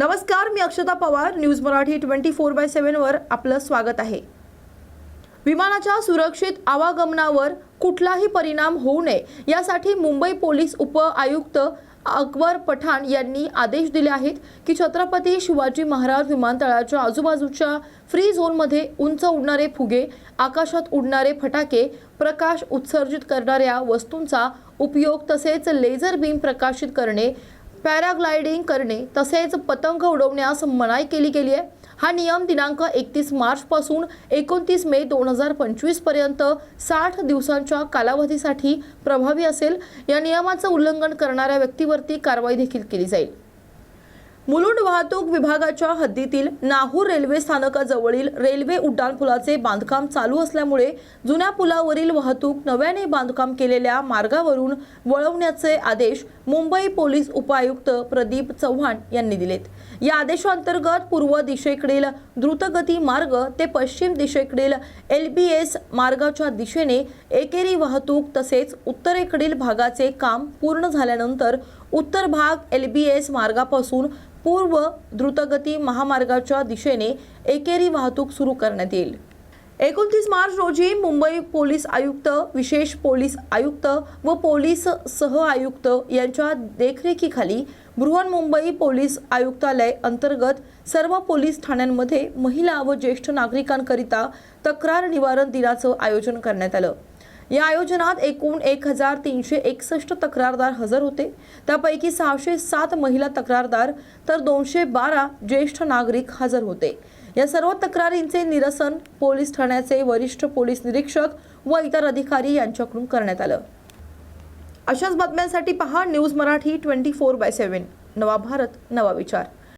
नमस्कार मी Akshata Pawar. News Marathi twenty four by सेव्हनवर आपलं स्वागत आहे. विमानाच्या सुरक्षित आवागमनावर कुठलाही परिणाम होऊ नये यासाठी मुंबई पोलीस उप आयुक्त अकबर पठाण यांनी आदेश दिले आहेत की छत्रपती शिवाजी महाराज विमानतळाच्या आजूबाजूच्या फ्री झोनमध्ये उंच उडणारे फुगे आकाशात उडणारे फटाके प्रकाश उत्सर्जित करणाऱ्या वस्तूंचा उपयोग तसेच लेझर बीम प्रकाशित करणे पॅराग्लायडिंग करणे तसेच पतंग उडवण्यास मनाई केली गेली आहे. हा नियम दिनांक एकतीस मार्चपासून एकोणतीस मे दोन हजार पंचवीसपर्यंत साठ दिवसांच्या कालावधीसाठी प्रभावी असेल. या नियमाचं उल्लंघन करणाऱ्या व्यक्तीवरती कारवाई देखील केली जाईल. मुलुंड वाहतूक विभागाच्या हद्दीतील नाहूर रेल्वे स्थानकाजवळील रेल्वे उड्डाणपुलाचे बांधकाम चालू असल्यामुळे जुन्या पुलावरील वाहतूक नव्याने बांधकाम केलेल्या मार्गावरून वळवण्याचे आदेश मुंबई पोलीस उपायुक्त प्रदीप चव्हाण यांनी दिलेत. या आदेशांतर्गत पूर्व दिशेकडील द्रुतगती मार्ग ते पश्चिम दिशेकडील एल बी एस मार्गाच्या दिशेने एकेरी वाहतूक तसेच उत्तरेकडील भागाचे काम पूर्ण झाल्यानंतर उत्तर भाग एल बी एस मार्गापासून पूर्व द्रुतगती महामार्गाच्या दिशेने एकेरी वाहतूक सुरू करण्यात येईल. एकोणतीस मार्च रोजी मुंबई पोलीस आयुक्त विशेष पोलीस आयुक्त व पोलीस सह आयुक्त यांच्या देखरेखीखाली बृहन्मुंबई पोलीस आयुक्तालय अंतर्गत सर्व पोलीस ठाण्यांमध्ये महिला व ज्येष्ठ नागरिकांकरिता तक्रार निवारण दिनाचं आयोजन करण्यात आलं. या आयोजनात एकूण एक हजार तीनशे एकसष्ट तक्रारदार हजर होते. त्यापैकी सहाशे सात महिला तक्रारदार तर दोनशे बारा ज्येष्ठ नागरिक हजर होते. या सर्व तक्रारींचे निरसन पोलीस ठाण्याचे वरिष्ठ पोलीस निरीक्षक व इतर अधिकारी यांच्याकडून करण्यात आलं. अशाच बातम्यांसाठी पहा news Marathi twenty four by seven. नवा भारत नवा विचार.